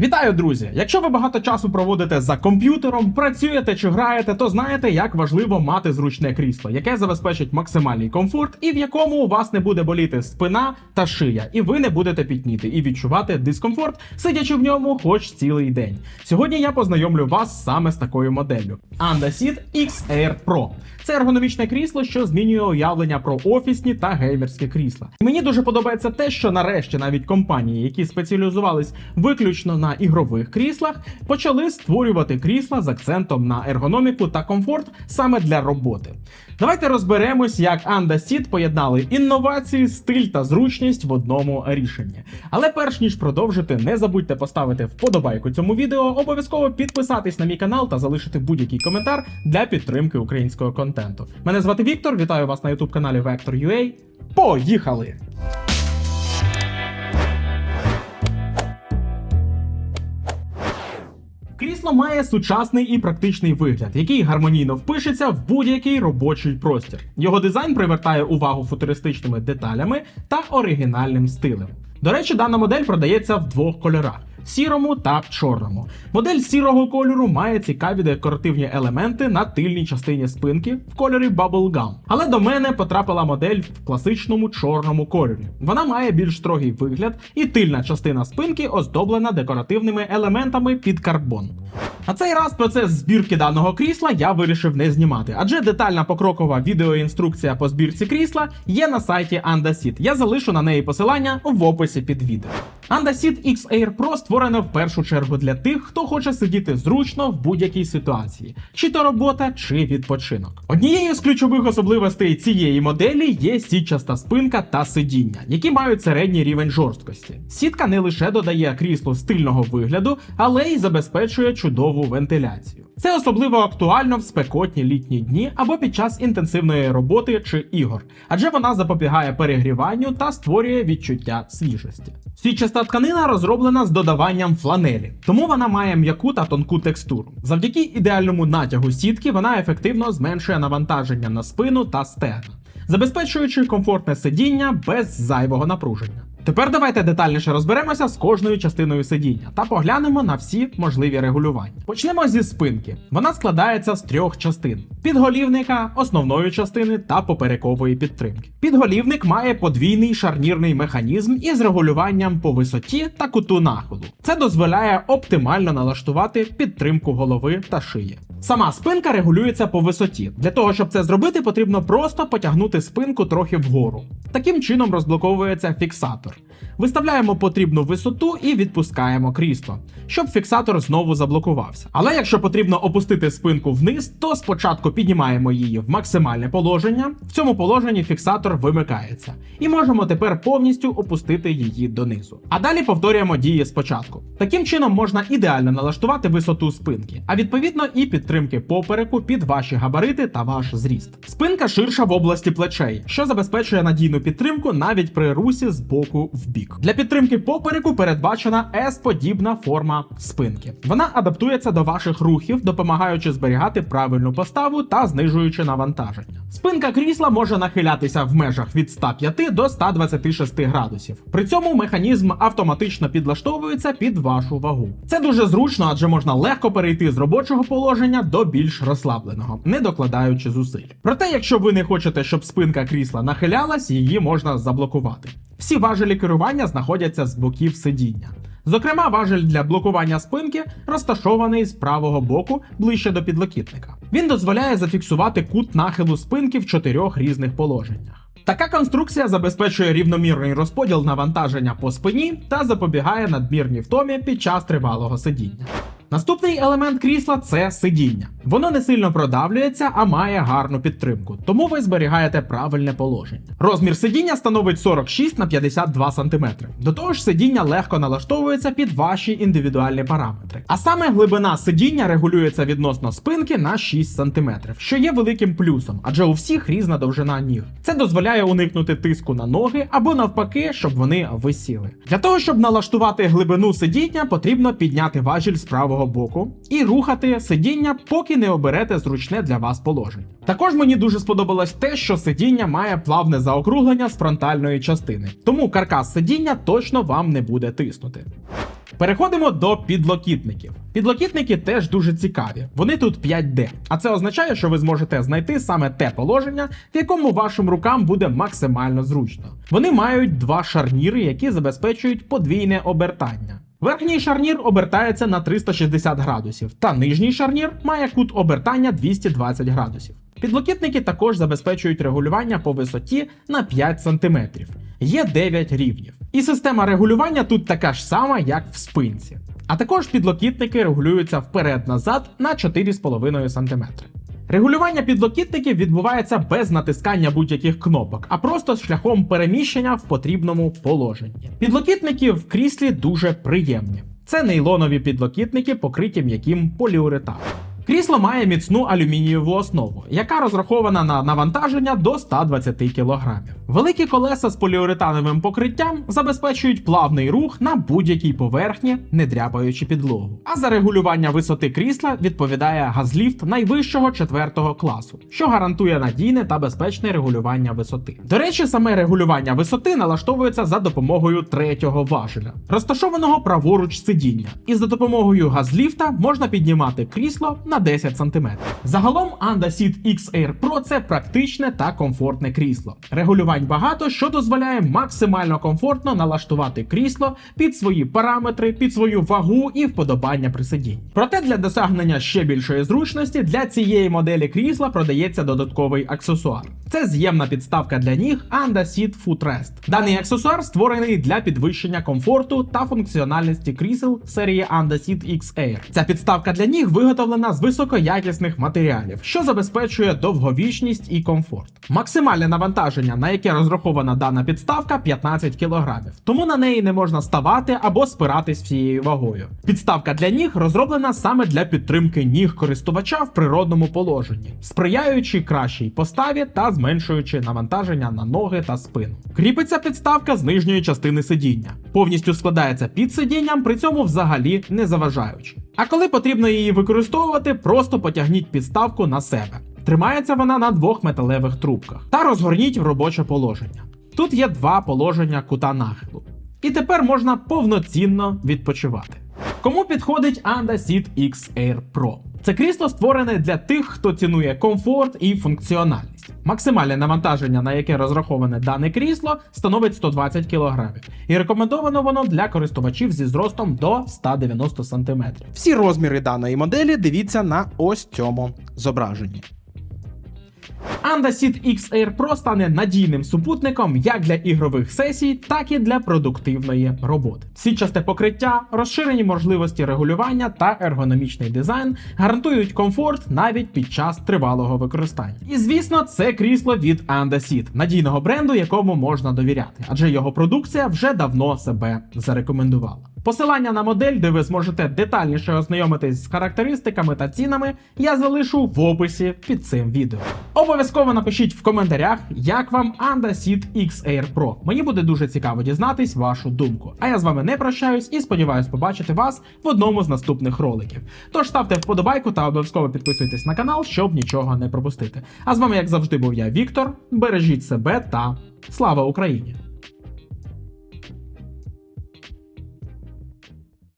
Вітаю, друзі! Якщо ви багато часу проводите за комп'ютером, працюєте чи граєте, то знаєте, як важливо мати зручне крісло, яке забезпечить максимальний комфорт і в якому у вас не буде боліти спина та шия, і ви не будете пітніти і відчувати дискомфорт, сидячи в ньому хоч цілий день. Сьогодні я познайомлю вас саме з такою моделлю Andasit X Air Pro. Це ергономічне крісло, що змінює уявлення про офісні та геймерські крісла. Мені дуже подобається те, що нарешті навіть компанії, які спеціалізувались виключно на ігрових кріслах, почали створювати крісла з акцентом на ергономіку та комфорт саме для роботи. Давайте розберемось, як Анда Andasit поєднали інновації, стиль та зручність в одному рішенні. Але перш ніж продовжити, не забудьте поставити вподобайку цьому відео, обов'язково підписатись на мій канал та залишити будь-який коментар для підтримки українського контенту. Мене звати Віктор, вітаю вас на youtube каналі Vector.ua. Поїхали! Крісло має сучасний і практичний вигляд, який гармонійно впишеться в будь-який робочий простір. Його дизайн привертає увагу футуристичними деталями та оригінальним стилем. До речі, дана модель продається в двох кольорах. Сірому та чорному. Модель сірого кольору має цікаві декоративні елементи на тильній частині спинки в кольорі Bubblegum. Але до мене потрапила модель в класичному чорному кольорі. Вона має більш строгий вигляд, і тильна частина спинки оздоблена декоративними елементами під карбон. На цей раз процес збірки даного крісла я вирішив не знімати, адже детальна покрокова відеоінструкція по збірці крісла є на сайті Andasit. Я залишу на неї посилання в описі під відео. Andasit X Air Pro створено в першу чергу для тих, хто хоче сидіти зручно в будь-якій ситуації, чи то робота, чи відпочинок. Однією з ключових особливостей цієї моделі є сітчаста спинка та сидіння, які мають середній рівень жорсткості. Сітка не лише додає кріслу стильного вигляду, але й забезпечує чудову вентиляцію. Це особливо актуально в спекотні літні дні або під час інтенсивної роботи чи ігор, адже вона запобігає перегріванню та створює відчуття свіжості. Сітчаста тканина розроблена з додаванням фланелі, тому вона має м'яку та тонку текстуру. Завдяки ідеальному натягу сітки вона ефективно зменшує навантаження на спину та стегна, забезпечуючи комфортне сидіння без зайвого напруження. Тепер давайте детальніше розберемося з кожною частиною сидіння та поглянемо на всі можливі регулювання. Почнемо зі спинки. Вона складається з трьох частин: підголівника, основної частини та поперекової підтримки. Підголівник має подвійний шарнірний механізм із регулюванням по висоті та куту нахилу. Це дозволяє оптимально налаштувати підтримку голови та шиї. Сама спинка регулюється по висоті. Для того, щоб це зробити, потрібно просто потягнути спинку трохи вгору. Таким чином розблоковується фіксатор. Виставляємо потрібну висоту і відпускаємо крісло, щоб фіксатор знову заблокувався. Але якщо потрібно опустити спинку вниз, то спочатку піднімаємо її в максимальне положення. В цьому положенні фіксатор вимикається, і можемо тепер повністю опустити її донизу. А далі повторюємо дії спочатку. Таким чином можна ідеально налаштувати висоту спинки, а відповідно і підтримки попереку під ваші габарити та ваш зріст. Спинка ширша в області плечей, що забезпечує надійну підтримку навіть при русі з боку в бік. Для підтримки попереку передбачена S-подібна форма спинки. Вона адаптується до ваших рухів, допомагаючи зберігати правильну поставу та знижуючи навантаження. Спинка крісла може нахилятися в межах від 105 до 126 градусів. При цьому механізм автоматично підлаштовується під вашу вагу. Це дуже зручно, адже можна легко перейти з робочого положення до більш розслабленого, не докладаючи зусиль. Проте, якщо ви не хочете, щоб спинка крісла нахилялась, її можна заблокувати. Всі важелі керування знаходяться з боків сидіння. Зокрема, важель для блокування спинки розташований з правого боку ближче до підлокітника. Він дозволяє зафіксувати кут нахилу спинки в чотирьох різних положеннях. Така конструкція забезпечує рівномірний розподіл навантаження по спині та запобігає надмірній втомі під час тривалого сидіння. Наступний елемент крісла це сидіння. Воно не сильно продавлюється, а має гарну підтримку, тому ви зберігаєте правильне положення. Розмір сидіння становить 46 на 52 см. До того ж, сидіння легко налаштовується під ваші індивідуальні параметри. А саме глибина сидіння регулюється відносно спинки на 6 см, що є великим плюсом, адже у всіх різна довжина ніг. Це дозволяє уникнути тиску на ноги або навпаки, щоб вони висіли. Для того, щоб налаштувати глибину сидіння, потрібно підняти важіль з правого боку і рухати сидіння, поки не оберете зручне для вас положення. Також мені дуже сподобалось те, що сидіння має плавне заокруглення з фронтальної частини, тому каркас сидіння точно вам не буде тиснути. Переходимо до підлокітників. Підлокітники теж дуже цікаві. Вони тут 5D, а це означає, що ви зможете знайти саме те положення, в якому вашим рукам буде максимально зручно. Вони мають два шарніри, які забезпечують подвійне обертання. Верхній шарнір обертається на 360 градусів, та нижній шарнір має кут обертання 220 градусів. Підлокітники також забезпечують регулювання по висоті на 5 см. Є 9 рівнів. І система регулювання тут така ж сама, як в спинці. А також підлокітники регулюються вперед-назад на 4,5 см. Регулювання підлокітників відбувається без натискання будь-яких кнопок, а просто шляхом переміщення в потрібному положенні. Підлокітники в кріслі дуже приємні. Це нейлонові підлокітники, покриті м'яким поліуретаном. Крісло має міцну алюмінієву основу, яка розрахована на навантаження до 120 кг. Великі колеса з поліуретановим покриттям забезпечують плавний рух на будь-якій поверхні, не дряпаючи підлогу. А за регулювання висоти крісла відповідає газліфт найвищого 4 класу, що гарантує надійне та безпечне регулювання висоти. До речі, саме регулювання висоти налаштовується за допомогою третього важеля, розташованого праворуч сидіння, і за допомогою газліфта можна піднімати крісло на 10 см. Загалом Anda X Air Pro це практичне та комфортне крісло. Регулювань багато, що дозволяє максимально комфортно налаштувати крісло під свої параметри, під свою вагу і вподобання при сидінні. Проте для досягнення ще більшої зручності для цієї моделі крісла продається додатковий аксесуар. Це з'ємна підставка для ніг Anda Seat Footrest. Даний аксесуар створений для підвищення комфорту та функціональності крісел серії Anda Seat X Air. Ця підставка для ніг виготовлена з високоякісних матеріалів, що забезпечує довговічність і комфорт. Максимальне навантаження, на яке розрахована дана підставка, 15 кг, тому на неї не можна ставати або спиратись всією вагою. Підставка для ніг розроблена саме для підтримки ніг користувача в природному положенні, сприяючи кращій поставі та зменшуючи навантаження на ноги та спину. Кріпиться підставка з нижньої частини сидіння, повністю складається під сидінням, при цьому взагалі не заважаючи. А коли потрібно її використовувати, просто потягніть підставку на себе. Тримається вона на двох металевих трубках та розгорніть в робоче положення. Тут є два положення кута нахилу. І тепер можна повноцінно відпочивати. Кому підходить Anda Seat X Air Pro? Це крісло створене для тих, хто цінує комфорт і функціональність. Максимальне навантаження, на яке розраховане дане крісло, становить 120 кг. І рекомендовано воно для користувачів зі зростом до 190 см. Всі розміри даної моделі дивіться на ось цьому зображенні. Seat X Air Pro стане надійним супутником як для ігрових сесій, так і для продуктивної роботи. Сітчасте покриття, розширені можливості регулювання та ергономічний дизайн гарантують комфорт навіть під час тривалого використання. І звісно, це крісло від Seat, надійного бренду, якому можна довіряти, адже його продукція вже давно себе зарекомендувала. Посилання на модель, де ви зможете детальніше ознайомитись з характеристиками та цінами, я залишу в описі під цим відео. Обов'язково напишіть в коментарях, як вам Anda X Air Pro. Мені буде дуже цікаво дізнатись вашу думку. А я з вами не прощаюсь і сподіваюсь побачити вас в одному з наступних роликів. Тож ставте вподобайку та обов'язково підписуйтесь на канал, щоб нічого не пропустити. А з вами, як завжди, був я, Віктор. Бережіть себе та слава Україні!